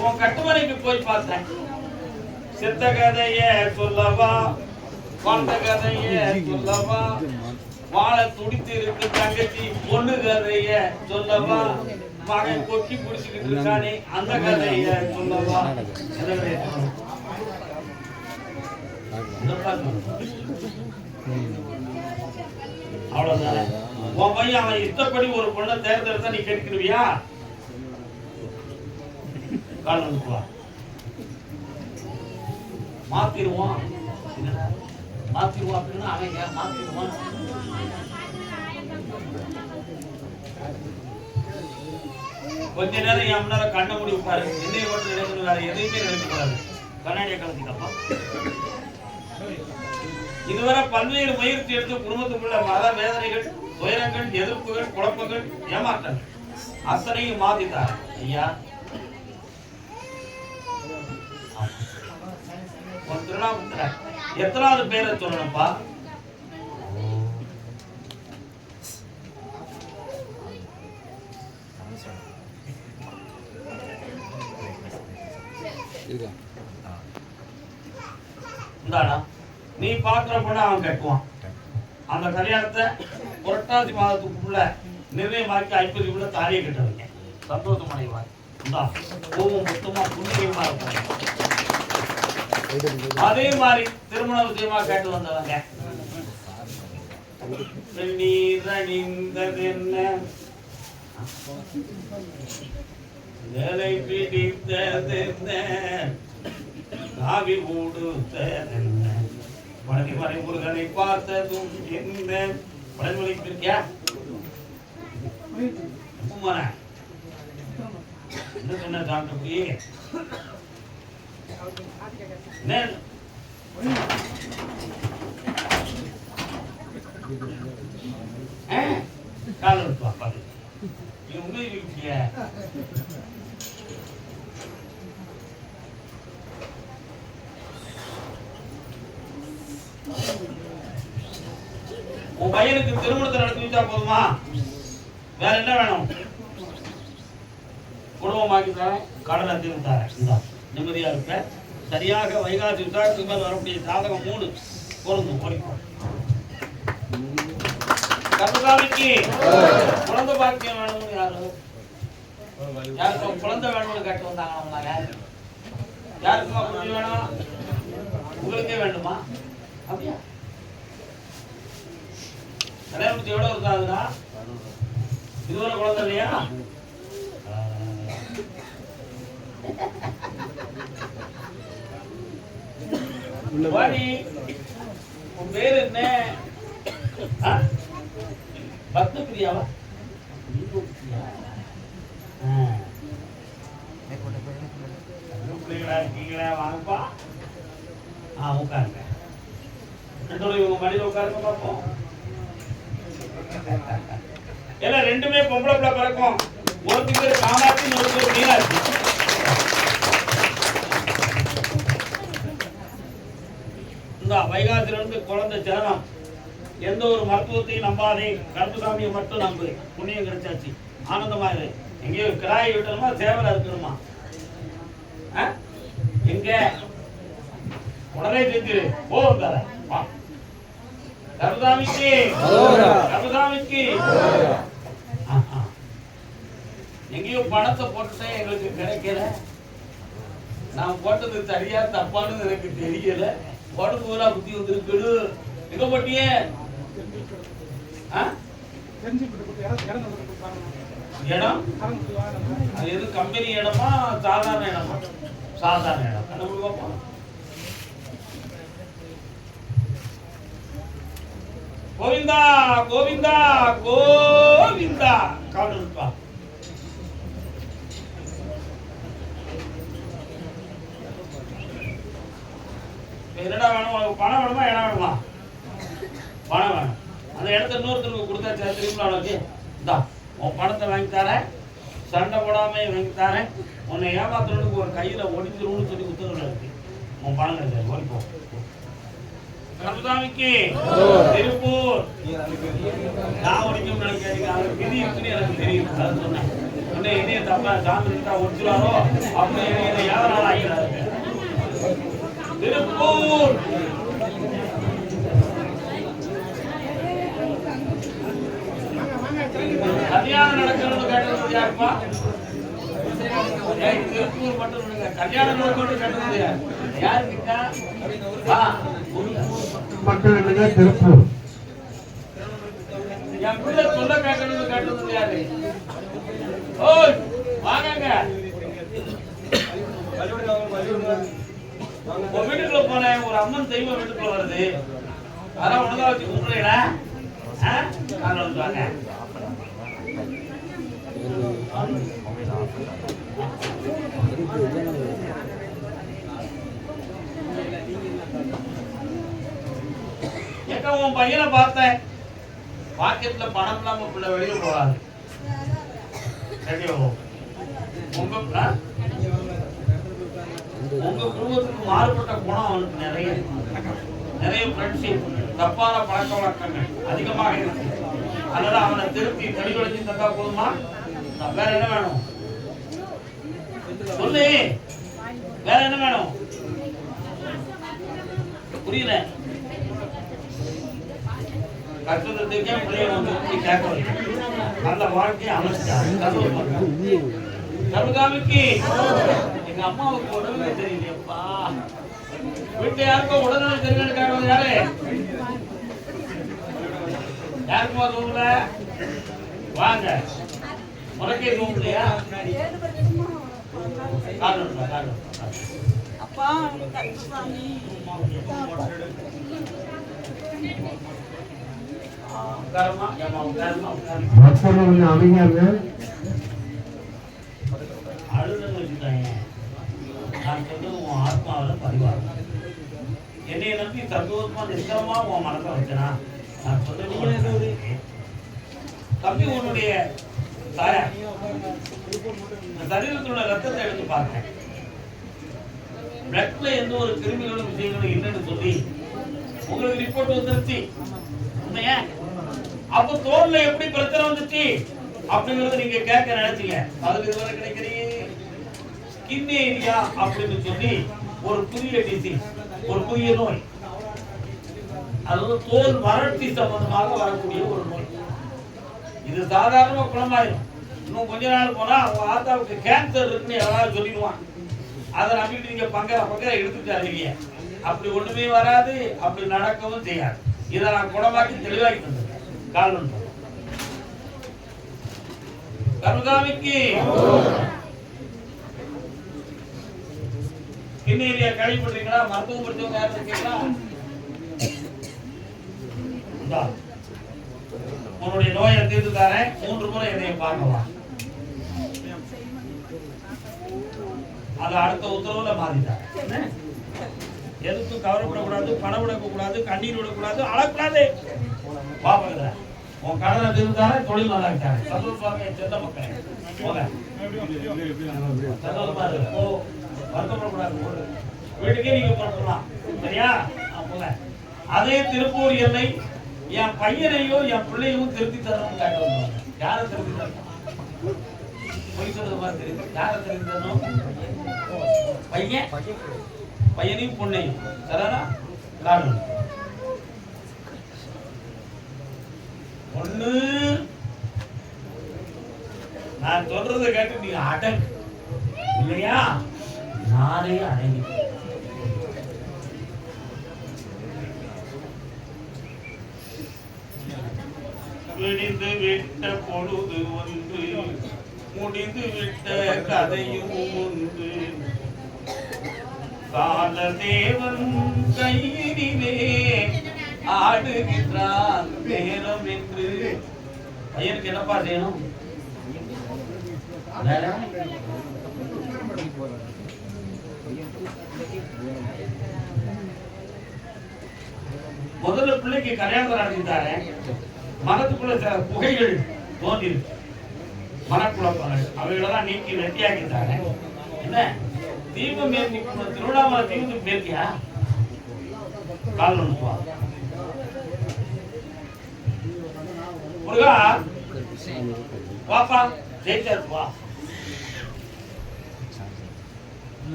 உன் கட்டுமனைக்கு போய் பார்த்தேன். சித்த கதைய சொல்லவா? கொண்ட கதைய சொல்லவா? வாழ துடித்து இருக்கு தங்கச்சி பொண்ணு கதைய சொல்லவா? மகன் கொக்கி பிடிச்சுக்கிட்டு இருக்கானே அந்த கதைய சொல்லவா? அவ்வளவுதானே? உன் பையன் அவன் இஷ்டப்படி ஒரு பொண்ணை தேர்ந்தெடுத்தா நீ கேட்கிறியா கால் மாத்திருவான் மாத்திருவான் அப்படின்னா அவன் மாத்திருவான் கொஞ்ச நேரம் என் நேரம் கண்ணை மூடி உட்காரு. என்னைய மட்டும் நினைக்கணும் வேற எதையுமே நினைக்கக்கூடாது கண்ணாடியை கலந்துக்கப்பா இதுவரை பல்வேறு முயற்சி எடுத்து குடும்பத்துக்குள்ள மத வேதனைகள் துயரங்கள் எதிர்ப்புகள் குழப்பங்கள் ஏமாற்றங்கள். அத்தனையும் மாத்திட்டார். ஐயா. உன் எத்தனாவது பேரை சொல்லணும்ப்பா? நீ பார்க்குற பொண்ணை அவன் கட்டுவான். அந்த கல்யாணத்தை புரட்டாசி மாதத்துக்குள்ள நிர்ணயமாக்கி ஐப்பதிக்குள்ள தாலியை கட்ட வைங்க சந்தோஷம் அடைவார் கோபம் மொத்தமா புண்ணியமா இருக்கும். அதே மாதிரி திருமண விஷயமா கேட்டு வந்தவங்க. நீர் என்ன? வேலை பிடித்ததென்ன காவி ஊடுத்ததென்ன பழனிமலை முருகனை பார்த்ததும் என்ன பழனிமலை இருக்கியா? என்ன சொன்ன சாப்பிட்ட போய் கால இருப்பா பாரு. நீ உங்க பையனுக்கு திருமணத்தை நடத்தி வச்சா போதுமா? வேற என்ன வேணும்? குடும்பமாக்கி தரேன் கடலை தீர்த்து தரேன். இந்தா நிம்மதியா இருப்ப. சரியாக வைகாசி விசாரத்துக்கு மேல் வரக்கூடிய சாதகம் மூணு. பொருந்தும் பொறிப்போம். கர்மசாமிக்கு குழந்தை பாக்கியம் வேணும்னு யாரு? யாருக்கும் குழந்தை வேணும்னு கேட்டு வந்தாங்க யாரு யாருக்குமா குழந்தை வேணும்? உங்களுக்கே வேண்டுமா? அப்படியா? கல்யாணம் முடிச்சு எவ்வளவு இருக்காதுன்னா இதுவரை குழந்தை இல்லையா வாடி உன் பேர் என்ன? பக்த பிரியாவா. பிள்ளைகளா இருக்கீங்களா வாங்கப்பா. ஆ உட்காருங்க. பேரும் இவங்க மடியில உட்காருங்க பார்ப்போம் ஏன்னா ரெண்டுமே பொம்பளை பிள்ளை பிறக்கும். ஒருத்தி பேர் காமாட்சி ஒரு பேர் மீனாட்சி. இந்த வைகாசில இருந்து குழந்தை சேரம் எந்த ஒரு மருத்துவத்தையும் நம்பாதே. கருப்புசாமியை மட்டும் நம்பு. புண்ணியம் கிடைச்சாச்சு. ஆனந்தமா இரு. எங்கேயோ கிராய் விட்டணுமா சேவல இருக்கணுமா ஆ? எங்க? உடனே செஞ்சிரு. போ தர வா கருதாமிக்கு கருதாமிக்கு ஆஹா. எங்கேயோ பணத்தை போட்டுட்டேன் எங்களுக்கு கிடைக்கல. நான் போட்டது சரியா தப்பான்னு எனக்கு தெரியல. போட்டது பூரா புத்தி வந்திருக்குது எங்க போட்டியே ஆ? இடம்? அது எது கம்பெனி இடமா சாதாரண இடமா? சாதாரண இடம். கண்டுபிடி கோவிந்தா கோவிந்தா கோவிந்தா. காவல் என்னடா வேணும்? உனக்கு பணம் வேணுமா இடம் வேணுமா? பணம் வேணும். அந்த இடத்த இன்னொருத்தருக்கு கொடுத்தா திரும்ப அவனுக்கு இந்தா உன் பணத்தை வாங்கி தரேன். சண்டை போடாம வாங்கி தரேன். உன்னை ஏமாத்துறதுக்கு ஒரு கையில் ஒடிஞ்சிரும்னு சொல்லி உத்தரவு இருக்கு உன் பணம் கிடையாது ஓடிப்போம் கருதாமிக்கு திருப்பூர். நான் உடைக்கும் நினைக்காதீங்க விதி இருக்குன்னு எனக்கு தெரியும். அது சொன்னேன். உடனே என்னைய தப்பா சாமி கிட்ட ஒடிச்சுறாரோ அப்படி என்னை யார் ஆகிறாரு திருப்பூர். கல்யாணம் நடக்கிறது கேட்டது யாருப்பா திருப்பூர் மட்டும் கல்யாணம் நடக்கிறது கேட்டது யார்? யாருக்கிட்ட மக்கள் என்னங்க திருப்பூர். என் வாங்கங்க. வீட்டுக்குள்ள போனேன் ஒரு அம்மன் தெய்வம் வீட்டுக்குள்ள வருது. அதான் உனதா வச்சு கும்பிடுறீங்களா வந்து வாங்க உன் பையனை பார்த்தேன். பாக்கெட்ல பணம் இல்லாம பிள்ளை வெளியே போறாரு உங்க உங்க குடும்பத்துக்கு மாறுபட்ட குணம் அவனுக்கு நிறைய நிறைய ஃப்ரெண்ட்ஷிப் தப்பான பழக்க வழக்கங்கள் அதிகமாக இருக்கு. அதனால அவனை திருப்பி தெளிவடைச்சு தந்தா போதுமா? வேற என்ன வேணும்? சொல்லு. வேற என்ன வேணும்? புரியல. கற்றுக்கிறதுக்கே பிள்ளைய வந்து இப்படி கேட்க வைக்கணும். நல்ல வாழ்க்கையை அமைச்சாரு கருகாமிக்கு எங்க அம்மாவுக்கு உடனே தெரியலையப்பா வீட்டுல யாருக்கும் உடனே தெரியலன்னு கேட்கறது யாரு? யாருக்குமா ரூம்ல வாங்க. உனக்கே ரூம் இல்லையா காரணம் காரணம். அப்பா கருப்பசாமி உட்காரமா உட்காரமா கொஞ்சம் அமைதியாங்க நான் உன் நம்பி சந்தோஷமா நிச்சயமா உன் மனசை வச்சனா நான் சொல்றது தம்பி உன்னுடைய இந்த சரீரத்தோட ரத்தத்தை எடுத்து பார்த்தேன் பிளட்ல எந்த ஒரு கிருமிகளும் விஷயங்களும் இல்லைன்னு சொல்லி உங்களுக்கு ரிப்போர்ட் வந்துருச்சு. உண்மையா? அப்ப தோல்ல எப்படி பிரச்சனை வந்துச்சு? அப்படிங்கறத நீங்க கேட்க நினைச்சீங்க. அதுக்கு இதுவரை கிடைக்கிறீங்க ஸ்கின் ஏரியா அப்படின்னு சொல்லி ஒரு புதிய டிசீஸ் ஒரு புதிய நோய். அதாவது தோல் வறட்சி சம்பந்தமாக வரக்கூடிய ஒரு நோய். இது சாதாரணமா குணமாயிரும். இன்னும் கொஞ்ச நாள் போனா அவங்க ஆத்தாவுக்கு கேன்சர் இருக்குன்னு யாராவது சொல்லிடுவான் அதை நம்பிட்டு நீங்க பங்க பங்க எடுத்துட்டாருங்க அப்படி ஒண்ணுமே வராது அப்படி நடக்கவும் செய்யாது. இதை நான் குணமாக்கி தெளிவாக்கி தந்துருக்கேன். காரணம் கருகாமிக்கு கிண்ணேரியா கழிவுபடுறீங்களா மருத்துவம் படிச்சவங்க யாரும் இருக்கீங்களா? உன்னுடைய நோயை தீர்த்து தரேன். மூன்று முறை என்னைய பார்க்கலாம் அது அடுத்த உத்தரவுல மாறிட்டாங்க எதுக்கும் கவலைப்படக்கூடாது பணம் விடக்கூடாது கண்ணீர் விடக்கூடாது அழக்கூடாது. பாப்பாங்க உன் கடனை திருந்தாரே தொழில் நல்லா இருக்காரு சந்தோஷமாக என் செல்ல மக்களே. போங்க. சந்தோஷமா இருக்கு ஓ வருத்தப்படக்கூடாது வீட்டுக்கே நீங்க புறப்படலாம். சரியா? போங்க. அதே திருப்பூர் எல்லை என் பையனையோ என் பிள்ளையும் திருத்தி தரணும் கேட்டு வந்தாங்க யாரை திருத்தி தரணும்? பொய் சொல்றது மாதிரி தெரியுது? யாரை திருத்தி தரணும்? பையன். பையனையும் பொண்ணையும். சரிதானா? காரணம் ஒண்ணு. நான் சொல்றதை கேட்டு நீ அடங்கு. இல்லையா? நானே அடங்கி. விடிந்து விட்ட பொழுது ஒன்று முடிந்து விட்ட கதையும் ஒன்று. காலதேவன் கையினிலே ஆடுகின்றான் பேரம் என்று. பையனுக்கு என்னப்பா செய்யணும்? முதல்ல பிள்ளைக்கு கல்யாணம் நடத்திட்டாரு. மனத்துக்குள்ள புகைகள் தோன்றிருக்கு. மனக்குழப்பங்கள். அவைகளெல்லாம் நீக்கி வெட்டியாக்கிட்டாரு. என்ன? தீபம் ஏற்றி திருவண்ணாமலை தீபத்துக்கு போயிருக்கியா கால் ஒன்று முருகா வாப்பா ஜெயிச்சார் வா.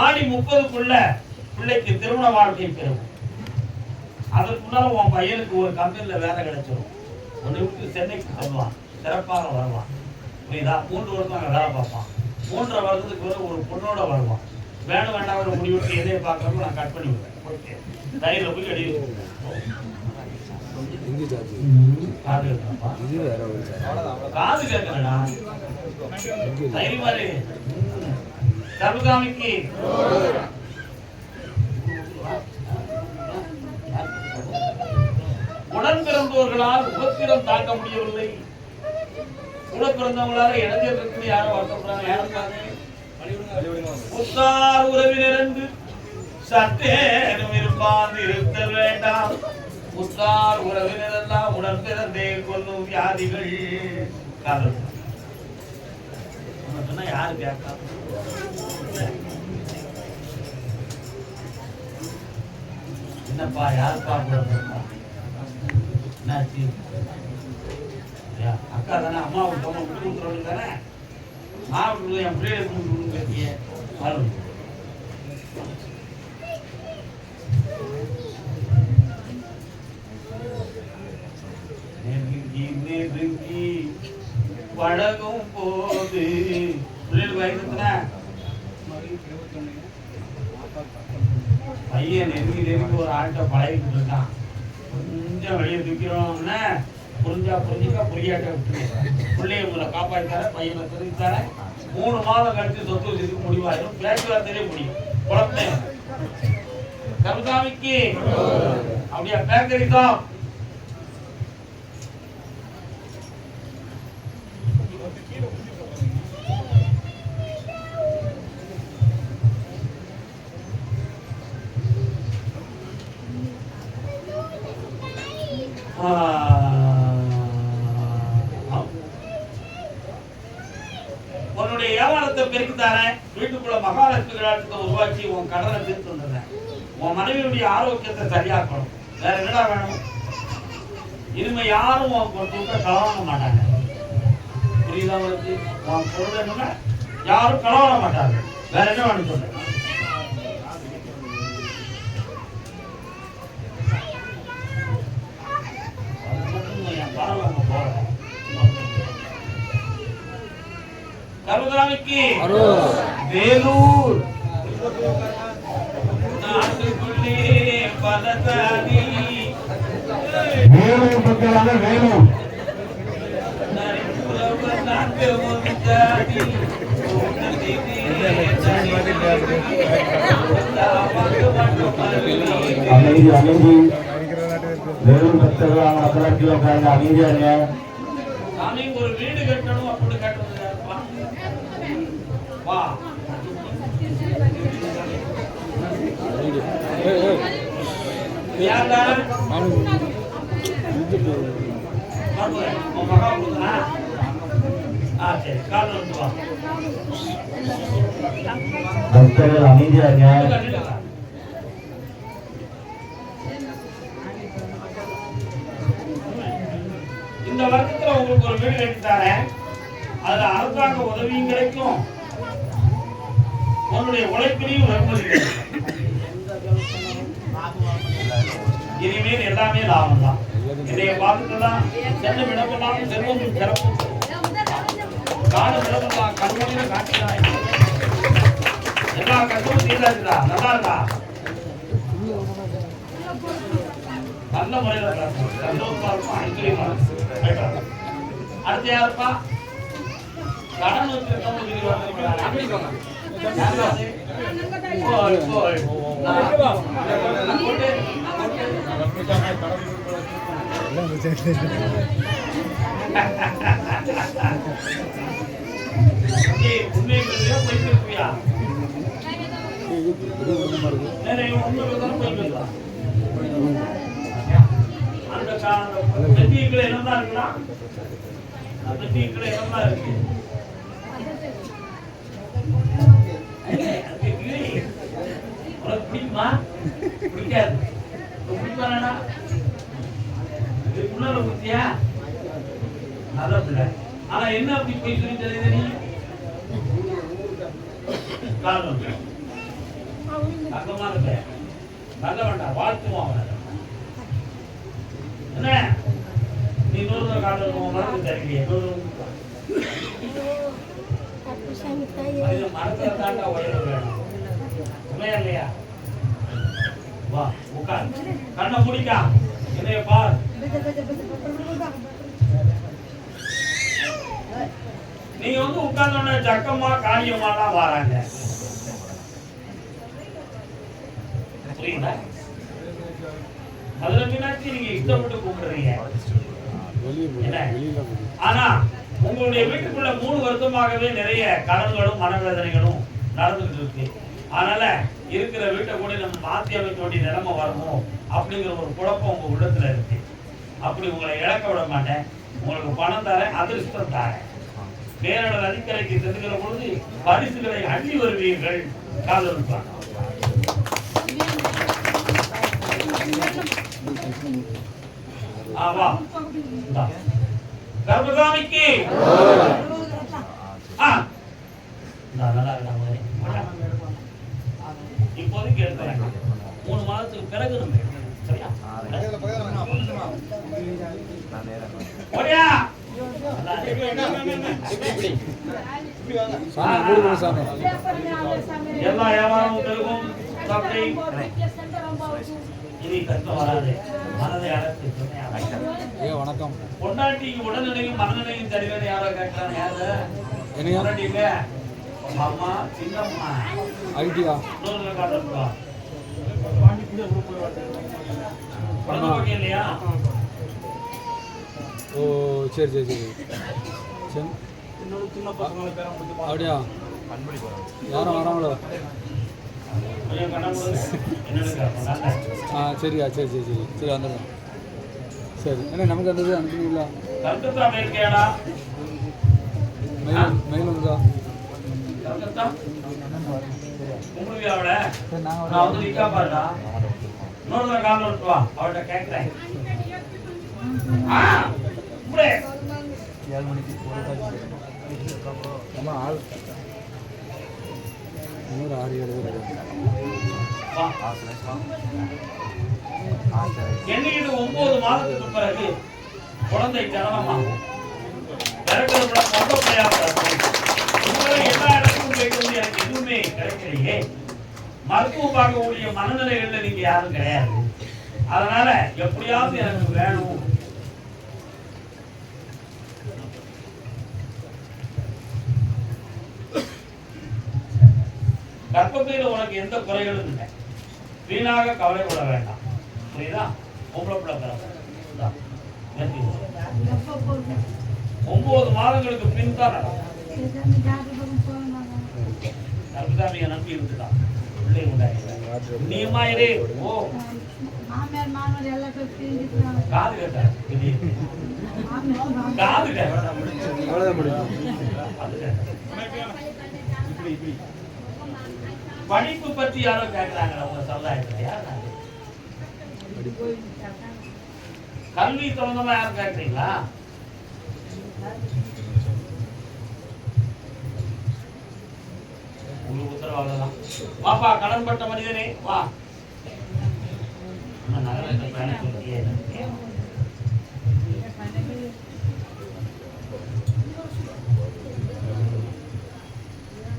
ஆடி முப்பதுக்குள்ள பிள்ளைக்கு திருமண வாழ்க்கை பெறும். அதற்கு உன் பையனுக்கு ஒரு கம்பெனியில் வேலை கிடைச்சிடும் உன்னை விட்டு சென்னைக்கு வருவான் சிறப்பாக வருவான். புரியுதா? மூன்று வருஷம் அங்கே வேலை பார்ப்பான். மூன்றரை வருஷத்துக்கு பிறகு ஒரு பொண்ணோட வருவான் வேணும் வேண்டாம் ஒரு முடிவெடுத்து எதையை பார்க்கறப்ப நான் கட் பண்ணி விடுவேன் ஓகே தைரியில் போய் அடி காது கேட்கறடா. தைரியமா இரு. சர்வகாமிக்கு உடன் உபத்திரம் தாக்க முடியவில்லை. கூட பிறந்தவங்களால இளைஞர்களுக்கு யாரும் வருத்தப்படுறாங்க யாரும் பாருங்க. உத்தார் உறவினர் என்று சற்றேனும் இருப்பான் இருத்தல் வேண்டாம். உத்தார் உறவினர் எல்லாம் உடன் பிறந்தே கொல்லும் வியாதிகள் காதல். சொன்னா யாரு கேட்கலாம் என்னப்பா யாருப்பா? என்னாச்சு அக்கா தானே அம்மா விட்டவங்க விட்டு விட்டுறவங்க தானே? நான் விட்டு என் பிள்ளைய விட்டு விட்டு கேட்டியே. ஆளு நெருங்கி நெருங்கி பழகும் போது. பிள்ளைகளுக்கு வயசுனா பையன் நெருங்கி நெருங்கி ஒரு ஆள்கிட்ட பழகிட்டு இருக்கான். கொஞ்சம் வெளியே தூக்கிறோம்னா புரிஞ்சா புரிஞ்சுக்க புரியாட்ட விட்டுருங்க பிள்ளைய உங்களை காப்பாற்றார பையனை தெரிவித்தார மூணு மாதம் கழிச்சு சொத்து வச்சுக்க முடிவாயிரும் பேச்சுவார்த்தையிலே முடியும். குழந்தை. கருதாமிக்கு அப்படியா? பேர் தெரிவித்தோம் ஆரோக்கியத்தை சரியாக்கணும். வேற என்னடா வேணும்? இனிமே யாரும் உன் துட்ட களவாட மாட்டாங்க. புரியுதா உங்களுக்கு? உன் பொருள் என்னன்னா யாரும் களவாட மாட்டாங்க. வேற என்ன வேணும் கருதாமிக்கு வேலூர். வேலூர் பக்கலான வேலூர். அமைதி அமைதி. வேலூர் பக்தர்களான மக்களுக்கு உட்கார்ந்து அமைதியாங்க சாமி ஒரு வீடு கட்டணும் அப்படி கட்டுறது யாருப்பா? வா பக்தர்கள் இந்த வருஷத்துல உங்களுக்கு ஒரு வீடு கட்டி அதுல அரசாங்க உதவியும் கிடைக்கும். உன்னுடைய உழைப்பிலையும் வெகுமதி கிடைக்கும் இனிமேல் எல்லாமே லாபம் தான் இன்றைய பார்த்துக்கலாம் சென்னை விடப்பெல்லாம் செல்வமும் சிறப்பும். காடு விடப்பெல்லாம் கண்மணியில காட்டினாய் எல்லா கஷ்டமும் தீர்ந்தாச்சுடா நல்லா இருக்கா? நல்ல முறையில் சந்தோஷமா இருக்கும் அனுப்பிடுமா அடுத்து யாருப்பா? கடன் வச்சிருக்கவங்க அந்த பெட்டிக்குள்ள என்னதான் இருக்குன்னா அந்த பெட்டிக்குள்ள என்னதான் இருக்கு பிடிக்குமா பிடிக்காது. ஆனா என்ன அப்படி போய் சொல்லி தெரியுது நீ. காரணம் தங்கமான பிள்ளை நல்ல வேண்டாம் வாழ்த்துவோம் அவனை. என்ன? நீ நூறு நூறு அது மரத்துல தாண்டா உயர வேணும். உண்மையா இல்லையா? வா உட்கார். கண்ணை முடிக்கா. என்னைய பார். நீங்க வந்து உட்கார்ந்தோட ஜக்கமா காரியமா தான் வராங்க. புரியுதா? அதுல மீனாட்சி நீங்க இஷ்டப்பட்டு கூப்பிடுறீங்க ஆனா உங்களுடைய வீட்டுக்குள்ள மூணு வருத்தமாகவே நிறைய கடன்களும் மனவேதனைகளும் நடந்துகிட்டு இருக்கு. அதனால இருக்கிற வீட்டை கூட நம்ம மாத்தி அமைக்க வேண்டிய நிலைமை வருமோ அப்படிங்கிற ஒரு குழப்பம் உங்க உள்ளத்துல இருக்கு. அப்படி உங்களை இழக்க விட மாட்டேன். உங்களுக்கு பணம் தரேன் அதிர்ஷ்டம் தரேன். பேரடர் அதிக்கரைக்கு செல்கிற பொழுது பரிசுகளை அள்ளி வருவீர்கள். காதலிப்பாங்க ஆ. வா இந்தா. கர்மசாமிக்கு நல்லா இருக்கா மூணு மாதத்துக்கு பிறகு நம்ம. சரியா. எல்லா இனி கஷ்டம் வராது. மனதை ஏ வணக்கம். பொண்டாட்டிக்கு உடல்நிலையும் மனநிலையும் சரிவேறு யாரோ கேட்கறாங்க? யாரு அம்மா சின்னம்மா ஐடியா ஓ சரி சரி சரி. சரி. அப்படியா? யாரும் வராங்களோ ஆ சரியா சரி சரி சரி. சரி வந்துடுறேன் சரி. என்ன நமக்கு அந்த இது அனுப்புவீங்களா மெயில் மெயில் வந்துதா? உங்களுக்கு அவளை நான் வந்து நிக்கா பாருடா. இன்னொரு தடவை விட்டு வா அவள்கிட்ட கேட்கிறேன் ஏழு மணிக்கு நம்ம ஆள் இன்னொரு ஆறு ஏழு ஒன்பது மாதத்துக்கு பிறகு குழந்தை ஜனமா பிறகு பிள்ளையாக இதுவரை எல்லா இடத்துக்கும் போயிட்டு வந்து எனக்கு எதுவுமே கிடைக்கலையே. மருத்துவம் பார்க்கக்கூடிய மனநிலைகள்ல நீங்க யாரும் கிடையாது. அதனால எப்படியாவது எனக்கு வேணும். கர்ப்பப்பையில உனக்கு எந்த குறைகளும் இல்லை. வீணாக கவலைப்பட வேண்டாம். புரியுதா? பொம்பளை. ஒன்பது மாதங்களுக்கு பின் தான் நடக்கும். கர்ப்பசாமியை நம்பி இருக்குதான் பிள்ளை உண்டாயிரு நீமா இரு. ஓ. காது கேட்ட காது படிப்பு பத்தி யாரோ கேட்கிறாங்க உங்க சமுதாயத்துல? யார் அது? கல்வி சம்பந்தமா யாரும் கேட்கறீங்களா? உங்களுக்கு உத்தரவாதம் தான் வாப்பா கடன்பட்ட மனிதனே வா.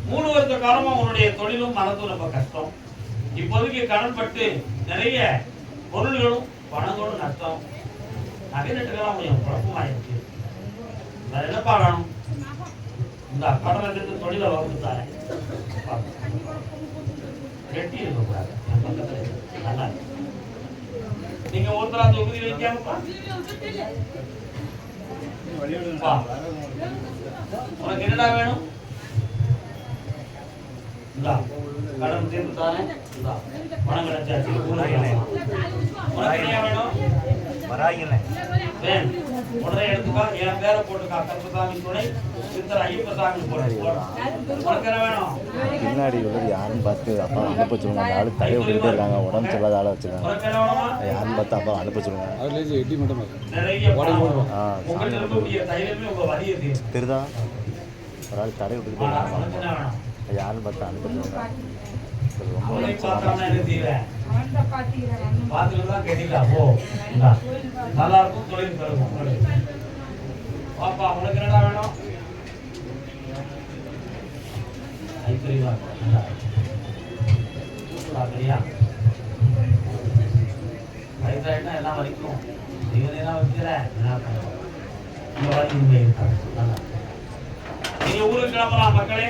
மூணு வருஷ காலமா உன்னுடைய தொழிலும் மனதும் ரொம்ப கஷ்டம். இப்போதைக்கு கடன் பட்டு நிறைய பொருள்களும் பணங்களும் நஷ்டம். நகை நட்டுக்கெல்லாம் கொஞ்சம் குழப்பமாயிருக்கு. வேற என்னப்பா வேணும்? இந்த கடனை தொழிலை வகுத்தாரேன் ரெட்டி இருக்கக்கூடாது என் பக்கத்துல நல்லா இருக்கு. நீங்க ஒருத்தரா தொகுதி வைக்காமப்பா? உனக்கு என்னடா வேணும்? கடன் தீர்த்து தானே இந்தா. பணம் கிடைச்சாச்சு. உனக்கு என்ன வேணும்? வேன் உடனே எடுத்துக்கோ. என் பேரை போட்டுக்கா. கருப்பசாமி துணை சித்தர் ஐயப்பசாமி போட்டு போடுறோம் உனக்கு என்ன வேணும்? பின்னாடி உள்ளது யாருன்னு பார்த்து அப்பா அனுப்ப சொல்லுங்க. அந்த ஆளு தலையை விட்டுட்டே இருக்காங்க. உடம்பு சரியில்லாத ஆளை வச்சுருக்காங்க. பார்த்து அப்பா அனுப்ப சொல்லுங்க. ஒரு ஆள் தடை விட்டுக்கிட்டே இருக்காங்க. பார்த்து அனுப்ப சொல்லுங்க. ரொம்ப பார்த்துட்டு தான் கட்டிக்கலாம் போ நல்லா இருக்கும் தொழில் பெருகும் உங்களுக்கு. பாப்பா என்னடா வேணும் ஐஸ்வர்யமா நல்லா. வயசாயிட்டா எல்லாம் வலிக்கும் இவன் என்ன வைக்கிற என்ன பண்ணுவோம் இந்த இங்கே நல்லா நீங்க ஊருக்கு கிளம்பலாம் மக்களே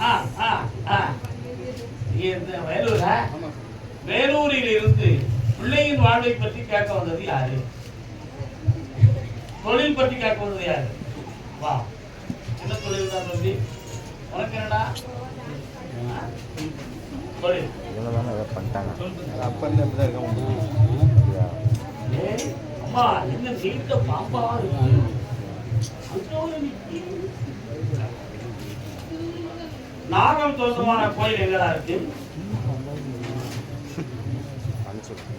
ஆ ஆ ஆ இந்த வேலூரா வேலூரில் இருந்து பிள்ளையின் வாழ்வை பற்றி கேட்க வந்தது யாரு? தொழில் பற்றி கேட்க வந்தது யாரு? வா. என்ன தொழில் தான் தம்பி? உனக்கு என்னடா? தொழில். இவங்க தானே ஏதோ பண்ணிட்டாங்க அப்பா இருந்து அப்படி தான் இருக்கான் அப்படியா? ஏய், அம்மா என்ன நீட்ட பாப்பா இருக்கு அதோ நிக்கி. நாகம் சொந்தமான கோயில் எங்கடா இருக்கு அனுப்பிச்சு விட்டு.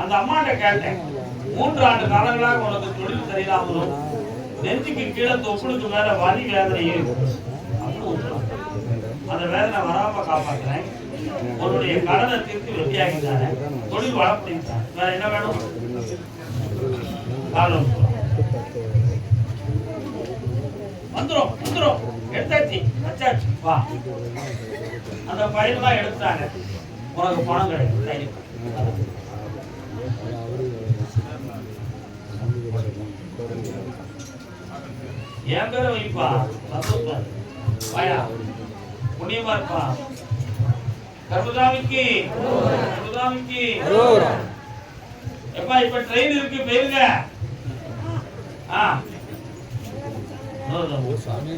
அந்த அம்மாட்ட கேட்டேன் மூன்று ஆண்டு காலங்களாக உனக்கு தொழில் சரியில்லாமலும் நெஞ்சுக்கு கீழே தொப்புளுக்கு மேல வலி வேதனையும் இருக்கு. அப்படின்னு சொன்னாங்க. அந்த வேதனை வராம காப்பாற்றுறேன் உன்னுடைய கடனை தீர்த்து வெட்டியாக்கிட்டாரு. தொழில் வளர்ப்பிட்டான் வேற என்ன வேணும்? காலம் வந்துடும் வந்துரும் எடுத்தாச்சு வச்சாச்சு. வா. அந்த ஃபைல்லாம் எடுத்தாங்க உனக்கு பணம் கிடைக்கும் தைரியம். என் பேரை வைப்பா? சந்தோஷமா. வாயா. புண்ணியமா இருப்பா. கர்மசாமிக்கு கர்மசாமிக்கு அரோரா. எப்பா இப்ப ட்ரெயின் இருக்கு போயிருங்க ஆ இதோ, இதோ. ஓ சாமி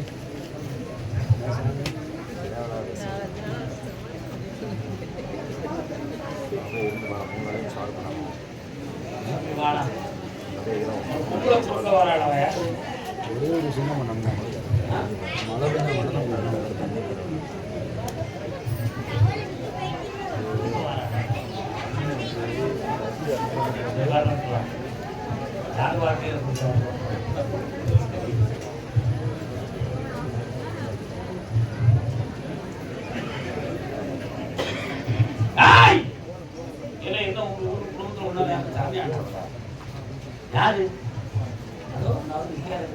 அப்படியே இருந்து வா, மூணு வேளையும் சாப்பிட போனாங்க. வாடா அப்படியே இரும். உங்களை கொடுக்க வராடவன் ஒரே ஒரு விஷயம் நம்ம நம்ம மழை பெஞ்சா மட்டும் தான் போகணும். யார் வார்த்தையை கொடுத்தாங்க ஏய்! இல்லை, என்ன உங்க ஊர் குடும்பத்துல ஒண்ணாவே அந்த சாமி ஆடுறாங்க. யாரு அதோ, நான் நிக்கிறேன்.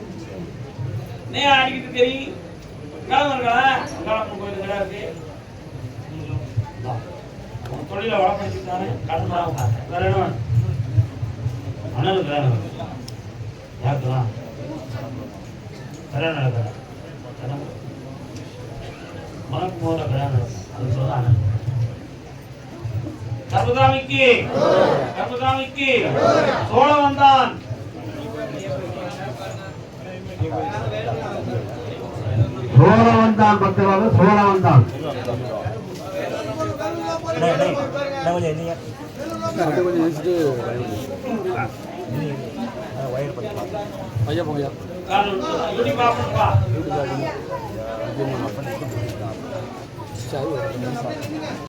நீ ஆடிக்கிட்டு தெரியும் கிளம்பு இருக்கா கிளம்பு கோயில் கடை இருக்கு வா. உன் தொழிலை வளப்படுத்திட்டானே கடன் வேற என்ன அண்ணனுக்கு கல்யாணம் நடக்கிறேன் கல்யாணம் உனக்கு கல்யாணம் நடக்கும் அது சொல்ல அண்ணன். கர்மசாமிக்கு கர்மசாமிக்கு சோழ வந்தான். சோழவந்தான் பக்தராக சோழ வந்தான். கொஞ்சம் யோசிச்சுட்டு ஐயா போங்கய்யா கால் யூடி பாப்பா சரி